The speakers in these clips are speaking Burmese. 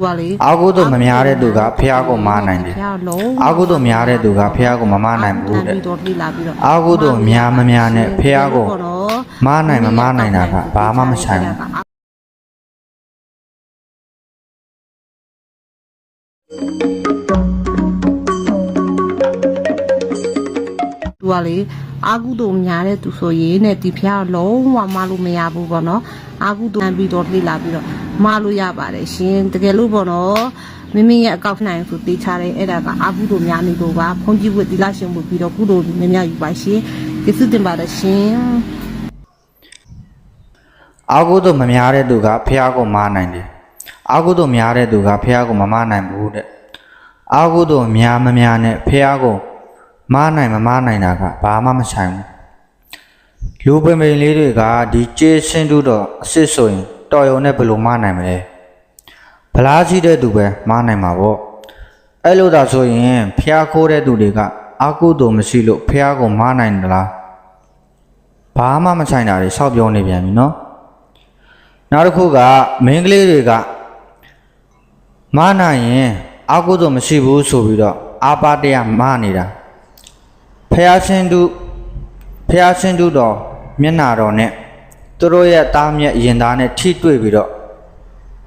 သူကလေအာဟုတို့မများတဲ့သူကဖះကိုမားနိုင်တယ်ဖះလုံးအာဟုတို့များတဲ့သူကဖះကိုမမားနိုင်ဘူးတဲ့ပြီးတော့လေ့လာပြီးတော့အာဟုတို့များမများနဲ့ဖះကိုပေါ့နော်မားနိုင်မမားနိုင်တာကဘာမှမဆိုင်ဘူး ကလေအာကုတုများတဲ့သူဆိုရင်တဲ့ဒီဖះလုံးဝမလို့မရဘူးပေါ့နော်အာကုတုပြီးတော့လေ့လာပြီးတော့မလို့ရပါတယ်ရှင်တကယ်လို့ပေါ့နော်မိမိရဲ့အကောက်နိုင်ဆိုတေးချတယ်အဲ့ဒါကအာကုတုများနေလို့ပါဖုန်ကြီးဝတ်ဒီလာရှင်မှုပြီးတော့ကုတုများများယူပါရှင်ကျေးဇူးတင်ပါတယ်ရှင်အာဟုတို့မများတဲ့သူကဖះကိုမားနိုင်တယ်အာဟုတို့များတဲ့သူကဖះကိုမမားနိုင်ဘူးတဲ့အာဟုတို့များမများနဲ့ဖះကို မားနိုင်မမားနိုင်တာကဘာမှမဆိုင်ဘူးလူပိန်ပိန်လေးတွေကဒီကျေးစင်းတူတော့အစ်စ်ဆိုရင်တော်ရုံနဲ့ဘယ်လိုမားနိုင်မလဲဗလားရှိတဲ့သူပဲမားနိုင်မှာပေါ့အဲ့လိုသာဆိုရင်ဖះခိုးတဲ့သူတွေကအာဟုတို့မရှိလို့ဖះကိုမားနိုင်သလားဘာမှမဆိုင်တာတွေရှောက်ပြောနေပြန်ပြီနော်နောက်တစ်ခုကမင်းကလေးတွေကမာနာရင်အာကုသို့မရှိဘူးဆိုပြီးတော့အာပါတရမာနေတာ ဖះရှင်တုဖះရှင်တုတော်မျက်နာတော်နဲ့သူတို့ရဲ့တားမြက်ရင်သားနဲ့ထိတွေ့ပြီးတော့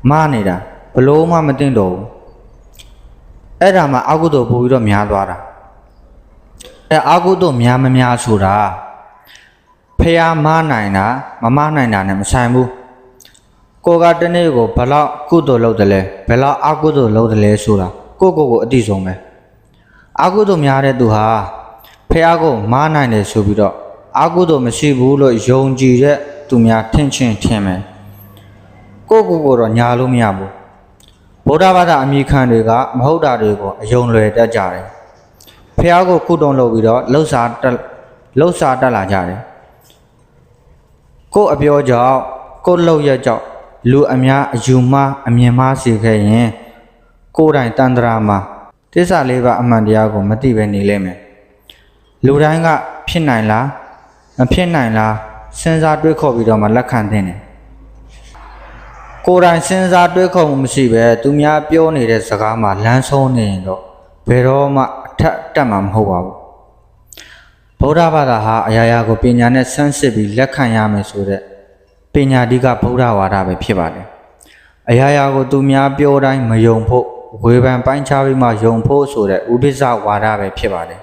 မာနေတာဘလို့မှမသိတော့ဘူးအဲ့ဒါမှအာကုသို့ပို့ပြီးတော့များသွားတာအဲအာကုသို့များမများဆိုတာဖះမာနိုင်တာမမနိုင်တာနဲ့မဆိုင်ဘူးကိုကတနေ့ကိုဘယ်လောက်ကုသိုလ်လုပ်တယ်လဲဘယ်လောက်အကုသိုလ်လုပ်တယ်လဲဆိုတာကိုကိုကိုအတိဆုံးပဲအကုသိုလ်များတဲ့သူဟာ ဖះကိုမားနိုင်တယ်ဆိုပြီးတော့အကုသိုလ်မရှိဘူးလို့ယုံကြည်တဲ့သူများထင်ချင်းထင်မယ်ကိုကိုကိုတော့ညာလို့မရဘူးဗုဒ္ဓဘာသာအမိခံတွေကမဟုတ်တာတွေကိုအယုံလွယ်တတ်ကြတယ်ဖះကိုကုတုံလုပ်ပြီးတော့လှုပ်ရှားတက်လှုပ်ရှားတက်လာကြတယ်ကို့အပြောကြောင့်ကို့လောက်ရက်ကြောင့်လူအများအယူမှားအမြင်မှားစေခဲ့ရင်ကိုယ်တိုင်တန်ត្រာမှာတစ္ဆာလေးပါအမှန်တရားကိုမသိပဲနေလိမ့်မယ် လူတိုင်းကဖြစ်နိုင်လားမဖြစ်နိုင်လားစဉ်းစားတွေးခေါ်ပြီးတော့မှလက်ခံသင့်တယ်ကိုယ်တိုင်စဉ်းစားတွေးခေါ်မှုမရှိပဲသူများပြောနေတဲ့စကားမှာလမ်းဆုံးနေရင်တော့ဘယ်တော့မှအထက်တက်မှာမဟုတ်ပါဘူးဗုဒ္ဓဘာသာဟာအရာရာကိုပညာနဲ့ဆန်းစစ်ပြီးလက်ခံရမယ်ဆိုတဲ့ပညာဓိကဗုဒ္ဓဝါဒပဲဖြစ်ပါတယ်။အရာရာကိုသူများပြောတိုင်းမယုံဖို့ဝေဖန်ပိုင်းခြားပြီးမှယုံဖို့ဆိုတဲ့ဥပိ္ပဇဝါဒပဲဖြစ်ပါတယ်။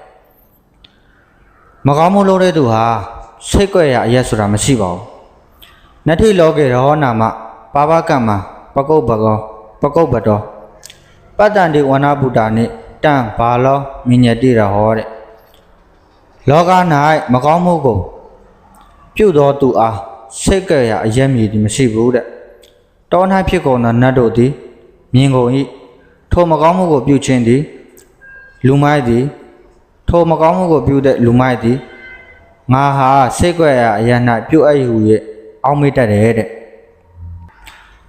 မကောင်းမှုလုပ်တဲ့သူဟာစိတ်ကြွယ်ရအရက်ဆိုတာမရှိပါဘူး။နတ္ထိလောကေရောနာမပါပကမ္မပကုတ်ဘကောပကုတ်ဘတော်ပတ္တန္တိဝနာဗုဒ္ဓနိတံဘာလောမိညတိရဟောတဲ့လောက၌မကောင်းမှုကို ပြုသောသူအားစိတ်ကြရအယက်မြည်သည်မရှိဘူးတဲ့တော၌ဖြစ်ကုန်သောနတ်တို့သည်မြင်ကုန်၏ထိုမကောင်းမှုကိုပြုခြင်းသည်လူမိုက်သည် ထိုမကောင်းမှုကိုပြုတဲ့လူမိုက်သည်ငါဟာစိတ်ကြရအယက်၌ပြုအပ်ယူ၍အောက်မေ့တတ်တယ်တဲ့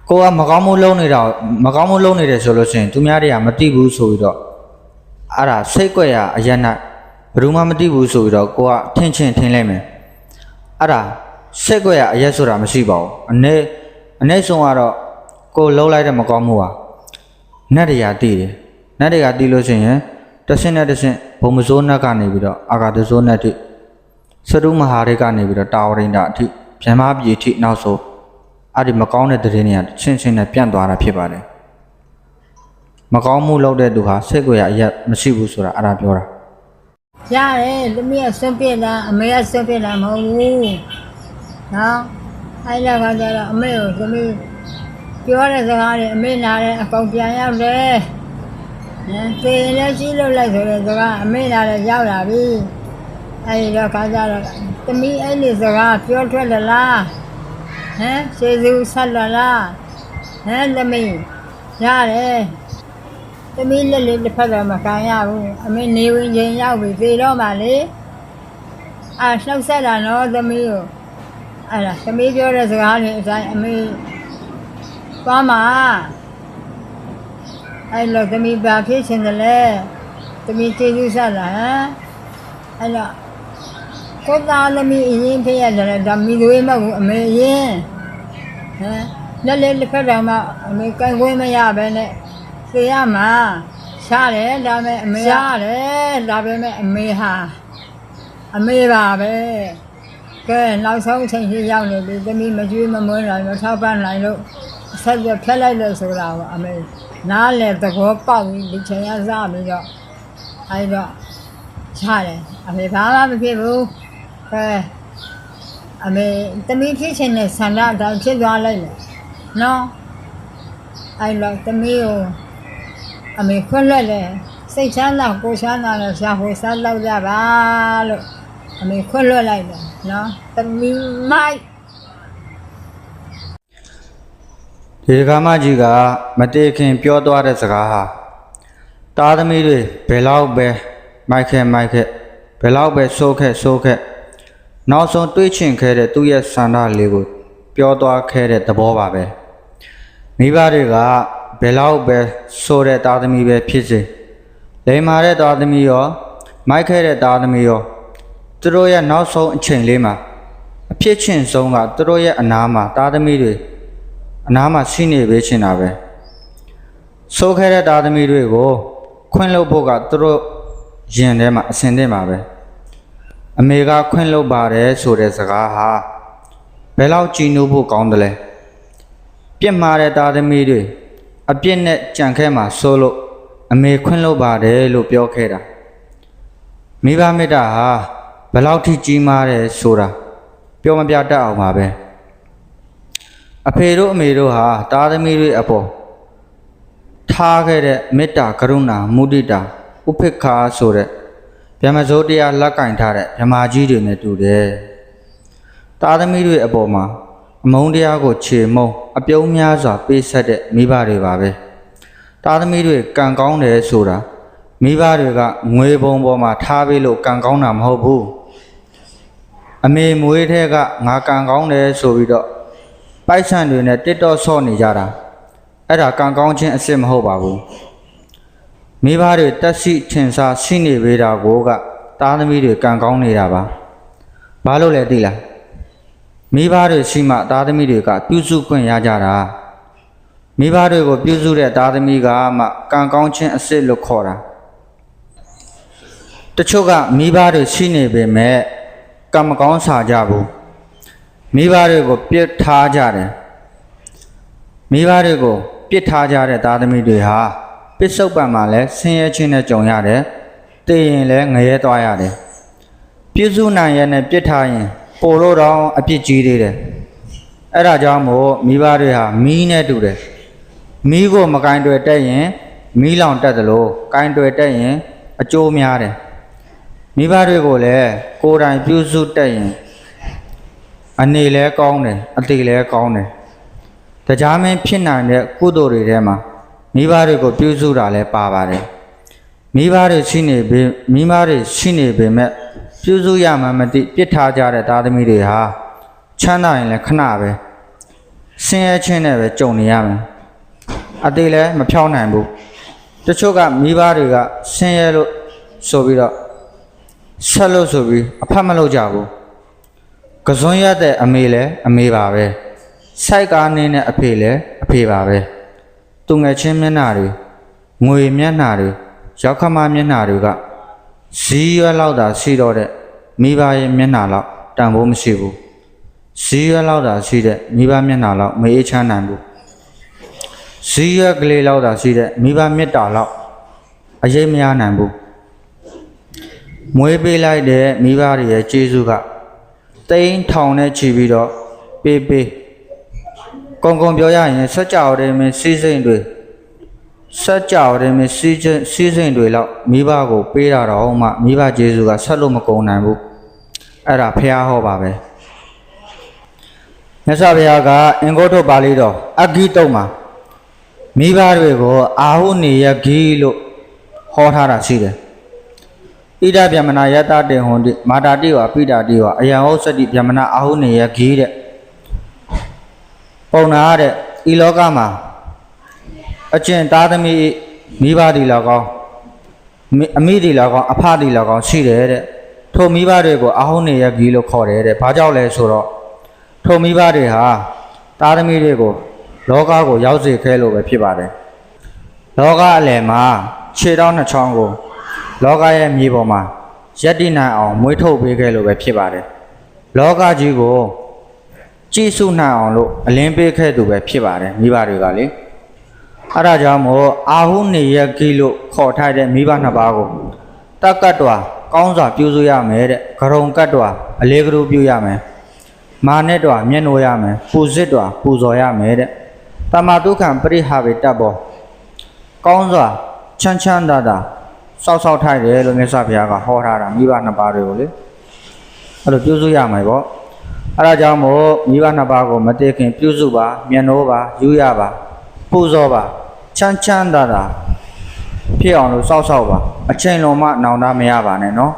ကိုကမကောင်းမှုလုပ်နေတာမကောင်းမှုလုပ်နေတယ်ဆိုလို့ရှိရင်သူများတွေကမသိဘူးဆိုပြီးတော့အဲ့ဒါစိတ်ကြရအယက်၌ဘယ်သူမှမသိဘူးဆိုပြီးတော့ကိုကထင်ချင်းထင်လိုက်မယ်အဲ့ဒါစိတ်ကြရအယက်ဆိုတာမရှိပါဘူးအနေအနေဆုံးကတော့ကိုလှုပ်လိုက်တဲ့မကောင်းမှုဟာနတ်တွေကတည်တယ်နတ်တွေကတည်လို့ရှိရင် တစ်ဆင့်နဲ့တစ်ဆင့်ဘုံမစိုးနတ်ကနေပြီးတော့အာဂတဇိုးနတ်တိစရုမဟာရိကနေပြီးတော့တာဝရိန္ဒအထိဗြဟ္မာပြည်အထိနောက်ဆုံးအဲ့ဒီမကောင်းတဲ့တည်တွေကချင်းချင်းနဲ့ပြန့်သွားတာဖြစ်ပါတယ်မကောင်းမှုလုပ်တဲ့သူဟာစိတ်ကြရအယက်မရှိဘူးဆိုတာအဲ့ဒါပြောတာရတယ်သမီးကဆွန့်ပြစ်တာအမေကဆွန့်ပြစ်တာမဟုတ်ဘူးနော်အဲ့ဒါကကြတော့အမေကိုသမီးပြောတဲ့စကားတွေအမေနာတယ်အကောင်ပြန်ရောက်တယ်ဟမ် သေရင်လည်းကြီးလို့လိုက်ဆိုတဲ့စကားအမေနာတယ်ရောက်လာပြီအဲ့ဒီတော့ခါကြတော့သမီးအဲ့ဒီစကားပြောထွက်လလားဟမ်စေစုဆက်လလားဟမ်သမီးရတယ်သမီးလက်လေးတစ်ဖက်တော့မခံရဘူးအမေနေဝင်ချိန်ရောက်ပြီသေတော့မှလေအာနှုတ်ဆက်တာနော်သမီးကိုအဲ့ဒါသမီးပြောတဲ့စကားတွေအတိုင်းအမေသွားမှာ အဲ့လိုသမီးဘာဖြစ်ရှင်တယ်လဲသမီးကျေးဇူးဆက်လာဟမ်အဲ့တော့ကိုယ်သားသမီးအရင်ဖြစ်ရတယ်ဒါမိသွေးမဟုတ်ဘူးအမေအရင်ဟမ်လက်လေးတစ်ဖက်တော့မှအမေကန်ခွင့်မရပဲနဲ့သိရမှာရှားတယ်ဒါပေမဲ့အမေရှားတယ်ဒါပေမဲ့အမေဟာအမေပါပဲကဲနောက်ဆုံးချိန်ကြီးရောက်နေပြီသမီးမကျွေးမမွေးနိုင်မထောက်ပံ့နိုင်လို့အဆက်ပြဖက်လိုက်လို့ဆိုတာပေါ့အမေ နားလေသဘောပေါက်ပြီးဒီချိန်ကစားပြီးတော့အဲဒီတော့ချတယ်အမေဘာမှမဖြစ်ဘူးကဲအမေသမီးဖြစ်ချင်တဲ့ဆန္ဒအတိုင်းဖြစ်သွားလိုက်မယ်နော်အဲ့တော့သမီးကိုအမေခွင့်လွှတ်လေစိတ်ချမ်းသာကိုယ်ချမ်းသာနဲ့ရှာဖွေစားလောက်ကြပါလို့အမေခွင့်လွှတ်လိုက်တယ်နော်သမီးမိုက် ဒီကမကြီးကမတေခင်ပြောသွားတဲ့စကားဟာတာသမီတွေဘယ်လောက်ပဲမိုက်ခဲ့မိုက်ခဲ့ဘယ်လောက်ပဲဆိုးခဲ့ဆိုးခဲ့နောက်ဆုံးတွေးချင်ခဲ့တဲ့သူ့ရဲ့ဆန္ဒလေးကိုပြောသွားခဲ့တဲ့သဘောပါပဲမိဘတွေကဘယ်လောက်ပဲဆိုးတဲ့တာသမီပဲဖြစ်စေလိမ္မာတဲ့တာသမီရောမိုက်ခဲ့တဲ့တာသမီရောသူတို့ရဲ့နောက်ဆုံးအချိန်လေးမှာအဖြစ်ချင်းဆုံးကသူတို့ရဲ့အနာမှာတာသမီတွေ အနားမှာရှိနေပေးချင်တာပဲဆိုးခဲတဲ့သားသမီးတွေကိုခွင့်လုပ်ဖို့ကသူတို့ရင်ထဲမှာအစင်တင်ပါပဲအမေကခွင့်လုပ်ပါတယ်ဆိုတဲ့စကားဟာဘယ်လောက်ကြည်နူးဖို့ကောင်းတယ်လဲပြစ်မှားတဲ့သားသမီးတွေအပြစ်နဲ့ကြံခဲမှာဆိုးလို့အမေခွင့်လုပ်ပါတယ်လို့ပြောခဲ့တာမိဘမေတ္တာဟာဘယ်လောက်ထိကြီးမားတယ်ဆိုတာပြောမပြတတ်အောင်ပါပဲ အဖေတို့အမေတို့ဟာသားသမီးတွေအပေါ်ထားခဲ့တဲ့မေတ္တာကရုဏာမုဒိတာဥပိ္ပခာဆိုတဲ့ဗျမဇိုးတရားလက်ကင်ထားတဲ့မြမာကြီးတွေနဲ့တူတယ်။သားသမီးတွေအပေါ်မှာအမုန်းတရားကိုခြေမုံအပြုံးများစွာပေးဆက်တဲ့မိဘတွေပါပဲ။သားသမီးတွေကံကောင်းတယ်ဆိုတာမိဘတွေကငွေပုံပေါ်မှာထားပေးလို့ကံကောင်းတာမဟုတ်ဘူး။အမေမွေးတဲ့ကငါကံကောင်းတယ်ဆိုပြီးတော့ ပိုက်ဆံတွေနဲ့တစ်တော့ဆော့နေကြတာအဲ့ဒါကံကောင်းခြင်းအစ်စ်မဟုတ်ပါဘူးမိဘတွေတက်ရှိထင်ရှားရှိနေပေတာကိုကသားသမီးတွေကံကောင်းနေတာပါဘာလို့လဲသိလားမိဘတွေရှိမှသားသမီးတွေကပြုစုခွင့်ရကြတာမိဘတွေကိုပြုစုတဲ့သားသမီးကမှကံကောင်းခြင်းအစ်စ်လို့ခေါ်တာတချို့ကမိဘတွေရှိနေပေမဲ့ကံမကောင်းစာကြဘူး မိဘတွေကိုပြစ်ထားကြတယ်မိဘတွေကိုပြစ်ထားကြတဲ့သားသမီးတွေဟာပစ္စုပန်မှာလည်းဆင်းရဲခြင်းနဲ့ကြုံရတယ်တည်ရင်လည်းငရဲသွားရတယ်ပြည့်စုံနိုင်ရနဲ့ပြစ်ထားရင်ပိုလို့တော့အပြစ်ကြီးသေးတယ်အဲ့ဒါကြောင့်မို့မိဘတွေဟာမီးနဲ့တူတယ်မီးကိုမကင်တွေ့တက်ရင်မီးလောင်တက်တယ်လို့ကင်တွေ့တက်ရင်အကျိုးများတယ်မိဘတွေကိုလည်းကိုယ်တိုင်ပြုစုတက်ရင် အနေလဲကောင်းတယ်အတိလဲကောင်းတယ်တရားမင်းဖြစ်နိုင်တဲ့ကုသိုလ်တွေထဲမှာမိဘတွေကိုပြုစုတာလဲပါပါတယ်မိဘတွေရှိနေပေမိဘတွေရှိနေပေမဲ့ပြုစုရမှမသိပြစ်ထားကြတဲ့သားသမီးတွေဟာချမ်းသာရင်လည်းခဏပဲဆင်းရဲခြင်းနဲ့ပဲကြုံနေရမယ်အတိလဲမဖြောင်းနိုင်ဘူးတချို့ကမိဘတွေကဆင်းရဲလို့ဆိုပြီးတော့ဆက်လို့ဆိုပြီးအဖတ်မလုပ်ကြဘူး ကစွန်းရတဲ့အမေလည်းအမေပါပဲစိုက်ကားနေတဲ့အဖေလည်းအဖေပါပဲသူငယ်ချင်းမျက်နှာတွေငွေမျက်နှာတွေရောက်ခမမျက်နှာတွေကဇီးရွက်လောက်သာရှိတော့တဲ့မိဘရဲ့မျက်နှာလောက်တန်ဖိုးမရှိဘူးဇီးရွက်လောက်သာရှိတဲ့မိဘမျက်နှာလောက်မအေးချမ်းနိုင်ဘူးဇီးရွက်ကလေးလောက်သာရှိတဲ့မိဘမေတ္တာလောက်အရေးမရနိုင်ဘူးမွေးပေးလိုက်တဲ့မိဘတွေရဲ့ကျေးဇူးက တိန်းထောင်နဲ့ချီပြီးတော့ပေးပေးကုံကုံပြောရရင်စက်ကြော်တယ်မင်းစီးစိမ်တွေစက်ကြော်တယ်မင်းစီးချင်းစီးစိမ်တွေလောက်မိဘကိုပေးတာတော့မှမိဘကျေးဇူးကဆက်လို့မကုန်နိုင်ဘူးအဲ့ဒါဖះဟောပါပဲမြတ်စွာဘုရားကအင်္ဂုတ္တပါဠိတော်အဂိတုတ်မှာမိဘတွေကိုအာဟုနေယဂီလို့ဟောထားတာရှိတယ် ဣဒဗျမနာယတတေဟွန်တိမာတာတိဝပိတာတိဝအယံဟုတ်စတိဗျမနာအာဟုနေယဂီတဲ့ပုံနာတဲ့ဤလောကမှာအကျင့်သားသမီးမိဘတီလောက်ကောင်းမိအမိတီလောက်ကောင်းအဖတီလောက်ကောင်းရှိတယ်တဲ့ထိုမိဘတွေကိုအာဟုနေယဂီလို့ခေါ်တယ်တဲ့ဘာကြောင့်လဲဆိုတော့ထိုမိဘတွေဟာသားသမီးတွေကိုလောကကိုရောက်စေခဲလို့ပဲဖြစ်ပါတယ်လောကအလယ်မှာခြေထောက်နှစ်ချောင်းကို လောကရဲ့မြေပေါ်မှာရက်တိနိုင်အောင်မွေးထုတ်ပေးခဲ့လို့ပဲဖြစ်ပါတယ်လောကကြီးကိုကြည်စုနိုင်အောင်လို့အလင်းပေးခဲ့သူပဲဖြစ်ပါတယ်မိဘတွေကလေအဲ့ဒါကြောင့်မို့အာဟုနေရကီလို့ခေါ်ထားတဲ့မိဘနှစ်ပါးကိုတက်ကတ်တော်ကောင်းစွာပြုစုရမယ်တဲ့ဂရုံကတ်တော်အလေးကလူပြုရမယ်မာနဲ့တော်မျက်နှိုးရမယ်ပူစစ်တော်ပူဇော်ရမယ်တဲ့တမတုခံပရိဟာဝေတတ်ဘောကောင်းစွာချမ်းချမ်းသာသာ စောက်စောက်ထိုက်တယ်လို့မြတ်စွာဘုရားကဟောထားတာမိဘနှစ်ပါးတွေကိုလေအဲ့လိုပြုစုရမှာပေါ့အဲ့ဒါကြောင့်မို့မိဘနှစ်ပါးကိုမတည်ခင်ပြုစုပါမျက်နှိုးပါယူရပါပူဇော်ပါချမ်းချမ်းသာသာဖြစ်အောင်လို့စောက်စောက်ပါအချိန်လုံးမှနောင်တမရပါနဲ့နော်